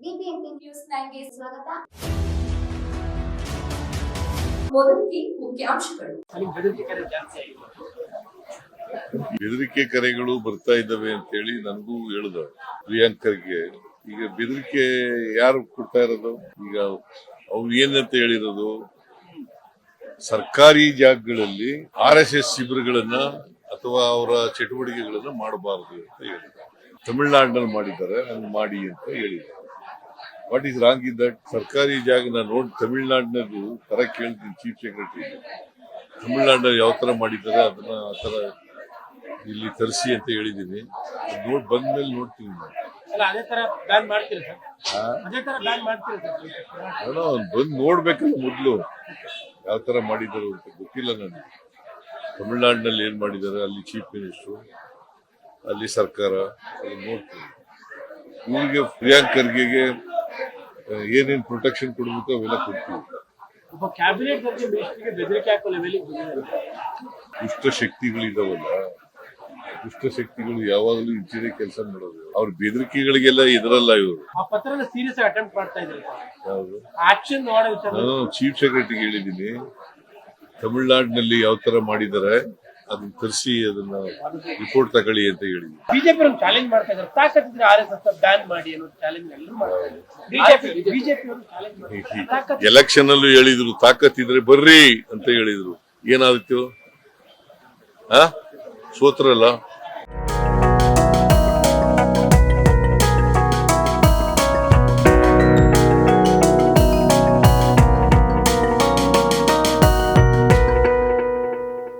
BBMP news ನೈನ್ಗೆ ಸ್ವಾಗತ. ಮೊದಲಿಗೆ ಮುಖ್ಯಾಂಶಗಳು. ಬೆದರಿಕೆ ಕರೆಗಳು ಬರ್ತಾ ಇದ್ದಾವೆ ಅಂತೇಳಿ ನನಗೂ ಹೇಳಿದ ಪ್ರಿಯಾಂಕರ್ಗೆ ಈಗ ಬೆದರಿಕೆ ಯಾರು ಕೊಡ್ತಾ ಇರೋದು? ಈಗ ಅವ್ರು ಏನಂತ ಹೇಳಿರೋದು? ಸರ್ಕಾರಿ ಜಾಗಗಳಲ್ಲಿ ಆರ್ ಎಸ್ ಎಸ್ ಶಿಬಿರಗಳನ್ನ ಅಥವಾ ಅವರ ಚಟುವಟಿಕೆಗಳನ್ನ ಮಾಡಬಾರದು ಅಂತ ಹೇಳಿದ್ದಾರೆ. ತಮಿಳ್ನಾಡಿನಲ್ಲಿ ಮಾಡಿದ್ದಾರೆ ಹಂಗ್ ಮಾಡಿ ಅಂತ ಹೇಳಿದ್ದಾರೆ. What is wrong in that ಸರ್ಕಾರಿ ಜಾಗ ನಾನು ನೋಡಿ ತಮಿಳ್ನಾಡಿನದು ತರ ಕೇಳ್ತೀನಿ ಚೀಫ್ ಸೆಕ್ರೆಟರಿ ತಮಿಳ್ನಾಡಿನಲ್ಲಿ ಯಾವ ತರ ಮಾಡಿದ್ದಾರೆ ಅದನ್ನ ಆ ತರ ಇಲ್ಲಿ ತರಿಸಿ ಅಂತ ಹೇಳಿದ್ದೀನಿ. ನೋಡಿ ಬಂದ ಮೇಲೆ ನೋಡ್ತೀನಿ ನಾನು. ಏನೋ ಬಂದ್ ನೋಡ್ಬೇಕಲ್ಲ ಮೊದ್ಲು. ಯಾವ ತರ ಮಾಡಿದ್ದಾರೆ ಅಂತ ಗೊತ್ತಿಲ್ಲ ನನಗೆ. ತಮಿಳ್ನಾಡಿನಲ್ಲಿ ಏನು ಮಾಡಿದ್ದಾರೆ? ಅಲ್ಲಿ ಚೀಫ್ ಮಿನಿಸ್ಟ್ರು ಅಲ್ಲಿ ಸರ್ಕಾರ ಅಲ್ಲಿ ನೋಡ್ತೀನಿ. ಇವ್ರಿಗೆ ಪ್ರಿಯಾಂಕ್ ಖರ್ಗೆಗೆ ಆ, ಏನೇನ್ ಪ್ರೊಟೆಕ್ಷನ್ ಕೊಡಬೇಕು ಅವೆಲ್ಲ ಕೊಡ್ತೀವಿ. ದುಷ್ಟ ಶಕ್ತಿಗಳಿದಾವಲ್ಲ ದುಷ್ಟ ಶಕ್ತಿಗಳು ಯಾವಾಗಲೂ ಇಂಚಿನ ಕೆಲಸ ಮಾಡೋದು. ಅವ್ರ ಬೆದರಿಕೆಗಳಿಗೆಲ್ಲ ಇದರಲ್ಲ ಇವರು. ನಾನು ಚೀಫ್ ಸೆಕ್ರೆಟರಿ ಹೇಳಿದೀನಿ ತಮಿಳುನಾಡಿನಲ್ಲಿ ಯಾವ ತರ ಮಾಡಿದ್ದಾರೆ ಅದನ್ನ ತರಿಸಿ ಅದನ್ನ ರಿಪೋರ್ಟ್ ತಗೊಳ್ಳಿ ಅಂತ ಹೇಳಿದ್ವಿ. ಬಿಜೆಪಿ ಅವ್ರನ್ನ ಚಾಲೆಂಜ್ ಮಾಡ್ತಾ ಇದ್ದಾರೆ. ತಾಕತ್ತಿದ್ರೆ ಆರ್ ಎಸ್ ಎಸ್ ಬ್ಯಾನ್ ಮಾಡಿ ಅನ್ನೋ ಚಾಲೆಂಜ್ ಎಲ್ಲರೂ ಮಾಡ್ತಾರೆ ಬಿಜೆಪಿ ಅವರು ಚಾಲೆಂಜ್ ಮಾಡ್ತಾರೆ ಎಲೆಕ್ಷನ್ ಅಲ್ಲೂ ಹೇಳಿದ್ರು ತಾಕತ್ತಿದ್ರೆ ಬರ್ರಿ ಅಂತ ಹೇಳಿದ್ರು. ಏನಾದಿತ್ತು ಆ? ಸೋತ್ರಲ್ಲ